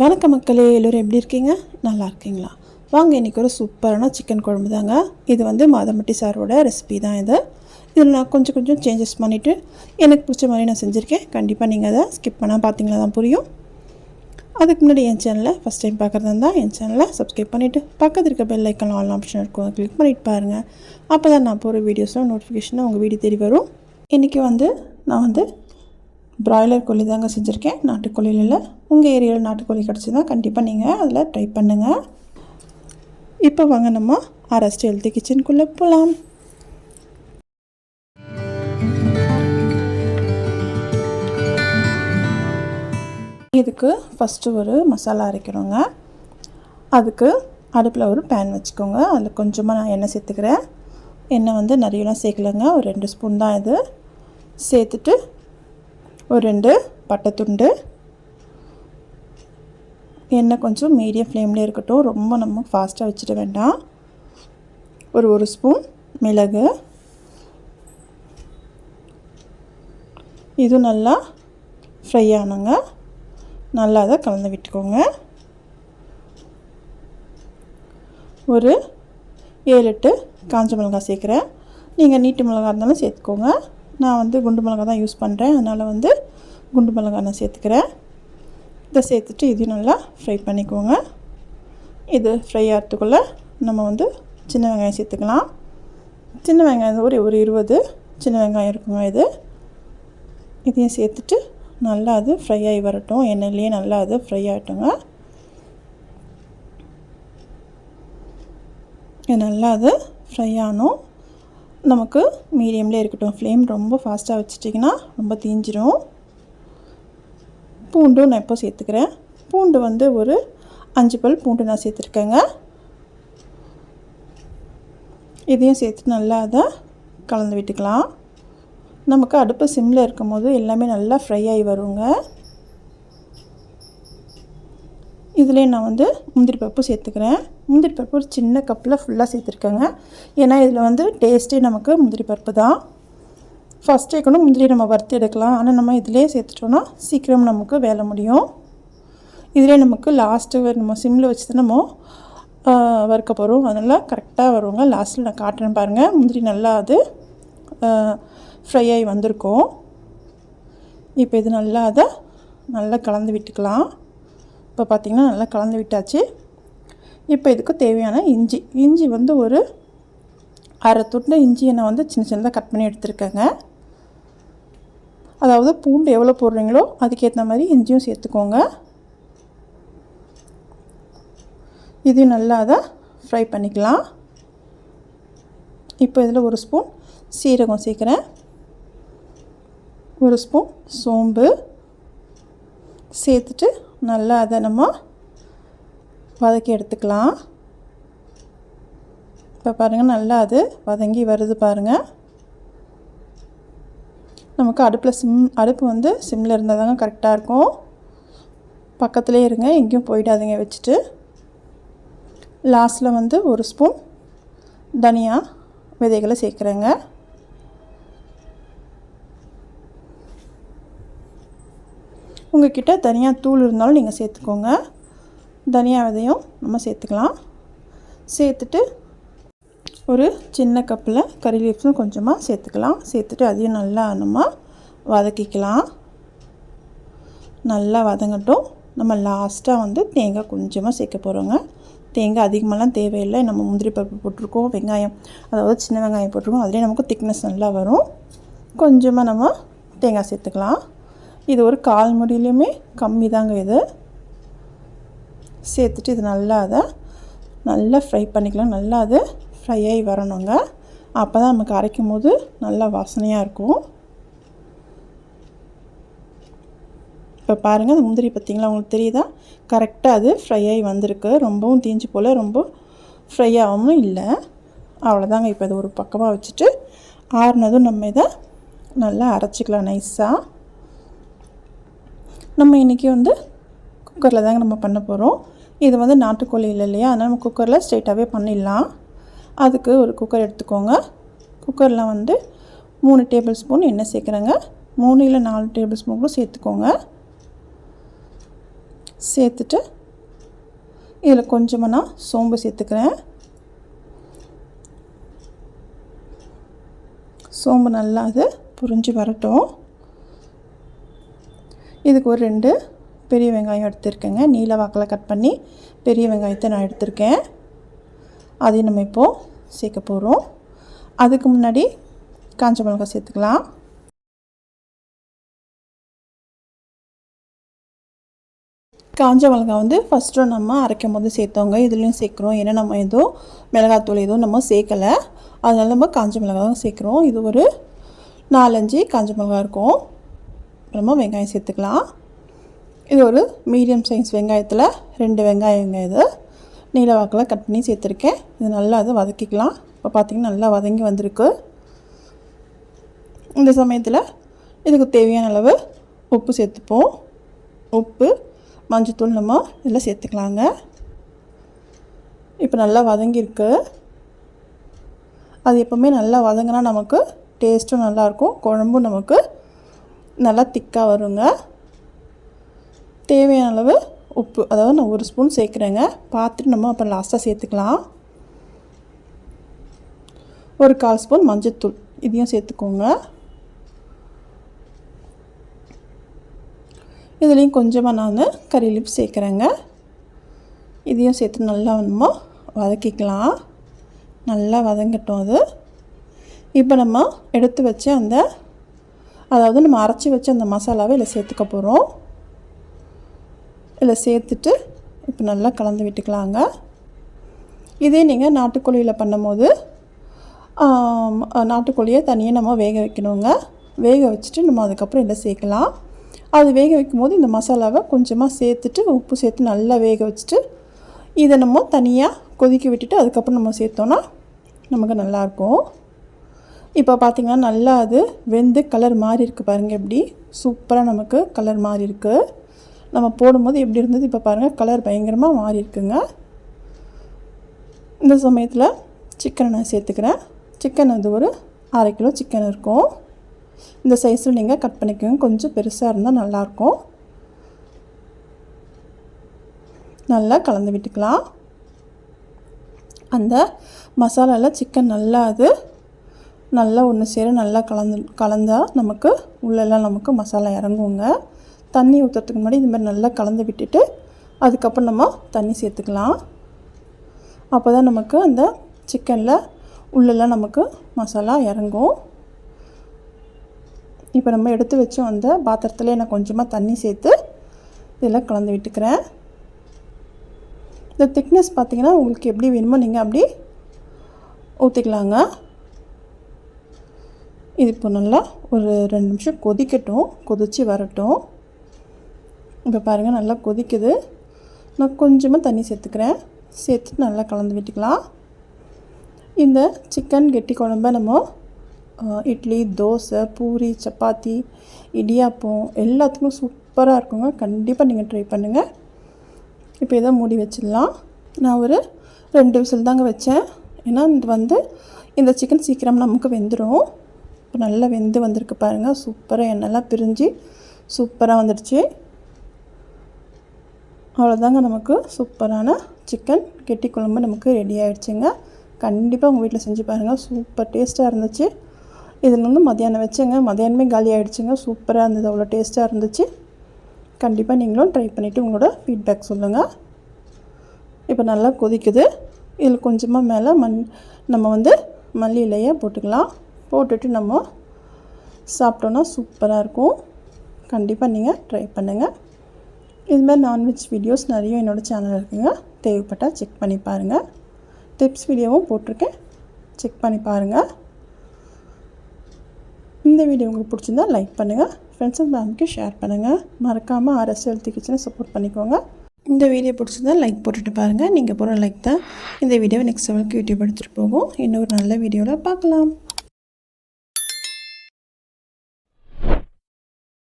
வணக்க மக்களே எல்லோரும் எப்படி இருக்கீங்க? நல்லா இருக்கீங்களா? வாங்க இன்றைக்கி ஒரு சூப்பரான சிக்கன் குழம்பு தாங்க. இது வந்து மாதம்பட்டி சாரோட ரெசிபி தான் இது. இதில் நான் கொஞ்சம் கொஞ்சம் சேஞ்சஸ் பண்ணிவிட்டு எனக்கு பிடிச்ச மாதிரி நான் செஞ்சுருக்கேன். கண்டிப்பாக நீங்கள் அதை ஸ்கிப் பண்ணால் பார்த்தீங்களா தான் புரியும். அதுக்கு முன்னாடி என் சேனலை ஃபஸ்ட் டைம் பார்க்குறதா இருந்தால் என் சேனலை சப்ஸ்கிரைப் பண்ணிவிட்டு பக்கத்தில் இருக்க பெல் ஐக்கன் ஆல் ஆப்ஷன் இருக்கும். கிளிக் பண்ணிட்டு பாருங்கள் அப்போ தான் நான் போகிற வீடியோஸும் நோட்டிஃபிகேஷனும் உங்கள் வீடியோ தேடி வரும். இன்றைக்கி வந்து நான் வந்து பிராய்லர் கோழி தாங்க செஞ்சுருக்கேன். நாட்டுக்கோழியில் இல்லை உங்கள் ஏரியாவில் நாட்டுக்கோழி கிடச்சிதுன்னா கண்டிப்பாக நீங்கள் அதில் ட்ரை பண்ணுங்கள் இப்போ வாங்க நம்ம அரஸ்ட் ஹெல்த்தி கிச்சனுக்குள்ளே போகலாம் இதுக்கு ஃபஸ்ட்டு ஒரு மசாலா அரைக்கிறோங்க அதுக்கு அடுப்பில் ஒரு பேன் வச்சுக்கோங்க. அதில் கொஞ்சமாக நான் எண்ணெய் சேர்த்துக்கிறேன். எண்ணெய் வந்து நிறையலாம் சேர்க்கலைங்க. ஒரு ரெண்டு ஸ்பூன் தான் இது. சேர்த்துட்டு ஒரு ரெண்டு பட்டைத்துண்டு எண்ணெய் கொஞ்சம் மீடியம் ஃப்ளேம்லேயே இருக்கட்டும். ரொம்ப நம்ம ஃபாஸ்ட்டாக வச்சுட வேண்டாம். ஒரு ஒரு ஸ்பூன் மிளகு. இது நல்லா ஃப்ரை ஆனுங்க. நல்லா அதை கலந்து விட்டுக்கோங்க. ஒரு ஏழு எட்டு காஞ்ச மிளகாய் சேர்க்குறேன். நீங்கள் நீட்டு மிளகா இருந்தாலும் சேர்த்துக்கோங்க. நான் வந்து குண்டு மிளகா தான் யூஸ் பண்ணுறேன் அதனால் வந்து குண்டு மிளகா நான் சேர்த்துக்கிறேன். இதை சேர்த்துட்டு இதையும் நல்லா ஃப்ரை பண்ணிக்கோங்க. இது ஃப்ரை ஆகிறதுக்குள்ளே நம்ம வந்து சின்ன வெங்காயம் சேர்த்துக்கலாம். சின்ன வெங்காயம் ஒரு ஒரு இருபது சின்ன வெங்காயம் இருக்குங்க இது. இதையும் சேர்த்துட்டு நல்லா அது ஃப்ரை ஆகி வரட்டும். எண்ணெயிலேயே நல்லா அது ஃப்ரை ஆகட்டுங்க. இது நல்லா அது ஃப்ரை ஆகணும். நமக்கு மீடியம்லேயே இருக்கட்டும். ஃப்ளேம் ரொம்ப ஃபாஸ்ட்டாக வச்சிட்டிங்கன்னா ரொம்ப தீஞ்சிரும். பூண்டும் நான் இப்போ சேர்த்துக்கிறேன். பூண்டு வந்து ஒரு அஞ்சு பல் பூண்டு நான் சேர்த்துருக்கேங்க. இதையும் சேர்த்து நல்லா அதை கலந்து விட்டுக்கலாம். நமக்கு அடுப்பு சிம்மில் இருக்கும் போது எல்லாமே நல்லா ஃப்ரை ஆகி வருங்க. இதுலேயே நான் வந்து முந்திரி பருப்பு சேர்த்துக்கிறேன். முந்திரி பருப்பு ஒரு சின்ன கப்பில் ஃபுல்லாக சேர்த்துருக்கேங்க. ஏன்னா இதில் வந்து டேஸ்ட்டே நமக்கு முந்திரி பருப்பு தான். ஃபஸ்ட்டே கூட முந்திரி நம்ம வறுத்து எடுக்கலாம். ஆனால் நம்ம இதிலே சேர்த்துட்டோன்னா சீக்கிரம் நமக்கு வேலை முடியும். இதிலே நமக்கு லாஸ்ட்டு நம்ம சிம்மில் வச்சு தான் நம்ம வறுக்க போகிறோம் அதனால் கரெக்டாக வருவாங்க லாஸ்ட்டில் நான் காட்டுறேன் பாருங்கள் முந்திரி நல்லா அது ஃப்ரை ஆகி வந்திருக்கும். இப்போ இது நல்லா அதை நல்லா கலந்து விட்டுக்கலாம். இப்போ பார்த்திங்கன்னா நல்லா கலந்து விட்டாச்சு. இப்போ இதுக்கு தேவையான இஞ்சி. இஞ்சி வந்து ஒரு அரை துண்டு இஞ்சியை நான் வந்து சின்ன சின்னதாக கட் பண்ணி எடுத்துருக்கேங்க. அதாவது பூண்டு எவ்வளோ போடுறீங்களோ அதுக்கேற்ற மாதிரி இஞ்சியும் சேர்த்துக்கோங்க. இதையும் நல்லா அதை ஃப்ரை பண்ணிக்கலாம். இப்போ இதில் ஒரு ஸ்பூன் சீரகம் சேர்க்குறேன். ஒரு ஸ்பூன் சோம்பு சேர்த்துட்டு நல்லா அதை நம்ம வதக்கி எடுத்துக்கலாம். இப்போ பாருங்கள் நல்லா அது வதங்கி வருது பாருங்கள் நமக்கு அடுப்பில் சிம் அடுப்பு வந்து சிம்மில் இருந்தால் தாங்க கரெக்டாக இருக்கும். பக்கத்துலேயே இருங்க எங்கேயும் போயிடாதீங்க வச்சுட்டு. லாஸ்ட்டில் வந்து ஒரு ஸ்பூன் தனியா விதைகளை சேர்க்குறேங்க. உங்கள்கிட்ட தனியா தூள் இருந்தாலும் நீங்கள் சேர்த்துக்கோங்க. தனியா விதையும் நம்ம சேர்த்துக்கலாம். சேர்த்துட்டு ஒரு சின்ன கப்பில் கறி லீஃப்ஸும் கொஞ்சமாக சேர்த்துக்கலாம். சேர்த்துட்டு அதையும் நல்லா நம்ம வதக்கிக்கலாம். நல்லா வதங்கட்டும். நம்ம லாஸ்ட்டாக வந்து தேங்காய் கொஞ்சமாக சேர்க்க போகிறோங்க தேங்காய் அதிகமாகலாம் தேவையில்லை. நம்ம முந்திரி பருப்பு போட்டிருக்கோம் வெங்காயம். அதாவது சின்ன வெங்காயம் போட்டிருக்கோம். அதுலேயே நமக்கு திக்னஸ் நல்லா வரும். கொஞ்சமாக நம்ம தேங்காய் சேர்த்துக்கலாம். இது ஒரு கால் முடியிலையுமே கம்மி தாங்க இது. சேர்த்துட்டு இது நல்லா அதை நல்லா ஃப்ரை பண்ணிக்கலாம். நல்லா அது ஃப்ரை ஆகி வரணுங்க. அப்போ தான் நமக்கு அரைக்கும் போது நல்லா வாசனையாக இருக்கும். இப்போ பாருங்கள் அந்த முந்திரி பார்த்திங்களா உங்களுக்கு தெரியுதா? கரெக்டாக அது ஃப்ரை ஆகி வந்திருக்கு. ரொம்பவும் தீஞ்சு போல் ரொம்ப ஃப்ரை ஆகாமல் இல்லை. அவ்வளோதாங்க இப்போ இது ஒரு பக்கமாக வச்சுட்டு ஆறுனதும் நம்ம இதை நல்லா அரைச்சிக்கலாம் நைஸாக நம்ம இன்றைக்கி வந்து குக்கரில் தாங்க நம்ம பண்ண போகிறோம் இது வந்து நாட்டுக்கோழி இல்லை இல்லையா? அதனால் நம்ம குக்கரில் ஸ்ட்ரெயிட்டாகவே பண்ணிடலாம். அதுக்கு ஒரு குக்கர் எடுத்துக்கோங்க. குக்கரில் வந்து மூணு டேபிள் ஸ்பூன் எண்ணெய் சேர்க்குறேங்க. மூணு இல்லை நாலு டேபிள் ஸ்பூன் கூட சேர்த்துக்கோங்க. சேர்த்துட்டு இதில் கொஞ்சமாக நான் சோம்பு சேர்த்துக்கிறேன். சோம்பு நல்லா அது புரிஞ்சு வரட்டும். இதுக்கு ஒரு ரெண்டு பெரிய வெங்காயம் எடுத்திருக்கேங்க. நீல வாக்கில் கட் பண்ணி பெரிய வெங்காயத்தை நான் எடுத்திருக்கேன். அதையும் நம்ம இப்போது சேர்க்க போகிறோம் அதுக்கு முன்னாடி காஞ்ச மிளகாய் சேர்த்துக்கலாம். காஞ்ச மிளகாய் வந்து ஃபஸ்ட்டு நம்ம அரைக்கும் போது சேர்த்தோங்க. இதுலேயும் சேர்க்குறோம். ஏன்னா நம்ம எதுவும் மிளகாத்தூள் எதுவும் நம்ம சேர்க்கலை. அதனால நம்ம காஞ்ச மிளகாய் தான் சேர்க்குறோம். இது ஒரு நாலஞ்சு காஞ்ச மிளகாய் இருக்கும். அப்புறமா வெங்காயம் சேர்த்துக்கலாம். இது ஒரு மீடியம் சைஸ் வெங்காயத்தில் ரெண்டு வெங்காயங்க இது. நீல வாக்கில் கட் பண்ணி சேர்த்துருக்கேன். இது நல்லா அதை வதக்கிக்கலாம். இப்போ பார்த்திங்கன்னா நல்லா வதங்கி வந்திருக்கு. இந்த சமயத்தில் இதுக்கு தேவையான அளவு உப்பு சேர்த்துப்போம். உப்பு மஞ்சத்தூள் நம்ம இதில் சேர்த்துக்கலாங்க. இப்போ நல்லா வதங்கியிருக்கு. அது எப்போவுமே நல்லா வதங்கினா நமக்கு டேஸ்ட்டும் நல்லாயிருக்கும் குழம்பும் நமக்கு நல்லா திக்காக வருங்க. தேவையான அளவு உப்பு அதாவது நான் ஒரு ஸ்பூன் சேர்க்குறேங்க. பார்த்துட்டு நம்ம அப்புறம் லாஸ்ட்டாக சேர்த்துக்கலாம். ஒரு கால் ஸ்பூன் மஞ்சத்தூள் இதையும் சேர்த்துக்கோங்க. இதுலேயும் கொஞ்சமாக நான் கறி லிப் சேர்க்குறேங்க. இதையும் சேர்த்து நல்லா நம்ம வதக்கிக்கலாம். நல்லா வதங்கட்டும் அது. இப்போ நம்ம எடுத்து வச்சு அந்த அதாவது நம்ம அரைச்சி வச்சு அந்த மசாலாவை இதில் சேர்த்துக்க போகிறோம். இதில் சேர்த்துட்டு இப்போ நல்லா கலந்து விட்டுக்கலாங்க. இதே நீங்கள் நாட்டுக்கோழியில் பண்ணும்போது நாட்டுக்கோழியை தனியாக நம்ம வேக வைக்கணுங்க. வேக வச்சுட்டு நம்ம அதுக்கப்புறம் இதில் சேர்க்கலாம். அது வேக வைக்கும்போது இந்த மசாலாவை கொஞ்சமாக சேர்த்துட்டு உப்பு சேர்த்து நல்லா வேக வச்சுட்டு இதை நம்ம தனியாக கொதிக்க விட்டுட்டு அதுக்கப்புறம் நம்ம சேர்த்தோன்னா நமக்கு நல்லாயிருக்கும். இப்போ பார்த்திங்கன்னா நல்லா அது வெந்து கலர் மாறி இருக்குது பாருங்கள் எப்படி? சூப்பராக நமக்கு கலர் மாறி இருக்குது நம்ம போடும்போது எப்படி இருந்தது? இப்போ பாருங்கள் கலர் பயங்கரமாக மாறி இருக்குங்க. இந்த சமயத்தில் சிக்கனை நான் சேர்த்துக்கிறேன். சிக்கன் அது ஒரு அரை கிலோ சிக்கன் இருக்கும். இந்த சைஸில் நீங்கள் கட் பண்ணிக்கோங்க. கொஞ்சம் பெருசாக இருந்தால் நல்லாயிருக்கும் நல்லா கலந்து விட்டுக்கலாம். அந்த மசாலாவில் சிக்கன் நல்லா அது நல்லா ஒன்று சேர நல்லா கலந்து கலந்தால் நமக்கு உள்ளெல்லாம் நமக்கு மசாலா இறங்குங்க. தண்ணி ஊற்றுறதுக்கு முன்னாடி இந்த மாதிரி நல்லா கலந்து விட்டுட்டு அதுக்கப்புறம் நம்ம தண்ணி சேர்த்துக்கலாம். அப்போ தான் நமக்கு அந்த சிக்கனில் உள்ளெல்லாம் நமக்கு மசாலா இறங்கும். இப்போ நம்ம எடுத்து வச்சோம் அந்த பாத்திரத்தில் நான் கொஞ்சமாக தண்ணி சேர்த்து இதில் கலந்து விட்டுக்கிறேன். இந்த திக்னஸ் பார்த்திங்கன்னா உங்களுக்கு எப்படி வேணுமோ நீங்கள் அப்படி ஊற்றிக்கலாங்க இது இப்போ நல்லா ஒரு ரெண்டு நிமிஷம் கொதிக்கட்டும். கொதித்து வரட்டும். இப்போ பாருங்கள் நல்லா கொதிக்குது. நான் கொஞ்சமாக தண்ணி சேர்த்துக்கிறேன். சேர்த்து நல்லா கலந்து விட்டுக்கலாம். இந்த சிக்கன் கெட்டி குழம்ப நம்ம இட்லி தோசை பூரி சப்பாத்தி இடியாப்பம் எல்லாத்துக்கும் சூப்பராக இருக்குங்க. கண்டிப்பாக நீங்கள் ட்ரை பண்ணுங்கள் இப்போ இதை மூடி வச்சிடலாம். நான் ஒரு ரெண்டு விசில் தாங்க வச்சேன். ஏன்னா இது வந்து இந்த சிக்கன் சீக்கிரம் நமக்கு வெந்துடும் இப்போ நல்லா வெந்து வந்திருக்கு பாருங்கள் சூப்பராக எண்ணெய்லாம் பிரிஞ்சு சூப்பராக வந்துடுச்சு. அவ்வளோதாங்க நமக்கு சூப்பரான சிக்கன் கெட்டி குழம்பு நமக்கு ரெடி ஆகிடுச்சுங்க கண்டிப்பாக உங்கள் வீட்டில் செஞ்சு பாருங்கள் சூப்பர் டேஸ்ட்டாக இருந்துச்சு. இதில் வந்து மத்தியானம் வச்சேங்க. மத்தியானமே காலி ஆகிடுச்சுங்க சூப்பராக இருந்தது. அவ்வளோ டேஸ்ட்டாக இருந்துச்சு. கண்டிப்பாக நீங்களும் ட்ரை பண்ணிவிட்டு உங்களோட ஃபீட்பேக் சொல்லுங்கள் இப்போ நல்லா கொதிக்குது. இதில் கொஞ்சமாக மேலே மண் நம்ம வந்து மல்லி இலையை போட்டுக்கலாம். போட்டுட்டு நம்ம சாப்பிட்டோன்னா சூப்பராக இருக்கும். கண்டிப்பாக நீங்கள் ட்ரை பண்ணுங்கள் இதுமாதிரி நான்வெஜ் வீடியோஸ் நிறைய என்னோடய சேனல் இருக்குங்க. தேவைப்பட்டால் செக் பண்ணி பாருங்கள் டிப்ஸ் வீடியோவும் போட்டிருக்கேன். செக் பண்ணி பாருங்கள் இந்த வீடியோ உங்களுக்கு பிடிச்சிருந்தா லைக் பண்ணுங்கள் ஃப்ரெண்ட்ஸ் அண்ட் ஃபேமிலிக்கு ஷேர் பண்ணுங்கள் மறக்காமல் ஆர்எஸ் ஹெல்த் கிச்சனை சப்போர்ட் பண்ணிக்கோங்க. இந்த வீடியோ பிடிச்சிருந்தா லைக் போட்டுட்டு பாருங்கள் நீங்கள் போகிற லைக் தான் இந்த வீடியோவை நெக்ஸ்ட் லெவலுக்கு யூடியூப் எடுத்துகிட்டு போகும். இன்னொரு நல்ல வீடியோவில் பார்க்கலாம்.